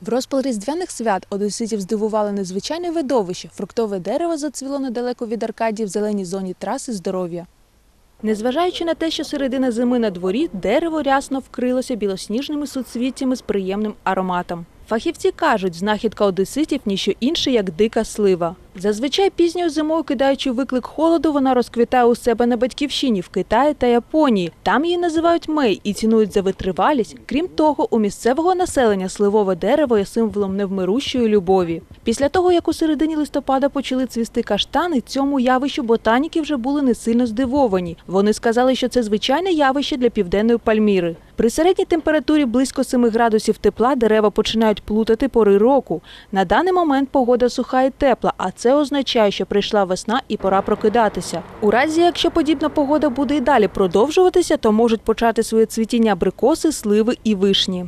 В розпал різдвяних свят одеситів здивували незвичайне видовище. Фруктове дерево зацвіло недалеко від Аркадії в зеленій зоні траси здоров'я. Незважаючи на те, що середина зими на дворі, дерево рясно вкрилося білосніжними суцвіттями з приємним ароматом. Фахівці кажуть, знахідка одеситів – ніщо інше, як дика слива. Зазвичай пізньою зимою, кидаючи виклик холоду, вона розквітає у себе на батьківщині в Китаї та Японії. Там її називають мей і цінують за витривалість. Крім того, у місцевого населення сливове дерево є символом невмирущої любові. Після того, як у середині листопада почали цвісти каштани, цьому явищу ботаніки вже були не сильно здивовані. Вони сказали, що це звичайне явище для південної Пальміри. При середній температурі близько 7 градусів тепла дерева починають плутати пори року. На даний момент погода суха і тепла, а це означає, що прийшла весна і пора прокидатися. У разі, якщо подібна погода буде і далі продовжуватися, то можуть почати своє цвітіння абрикоси, сливи і вишні.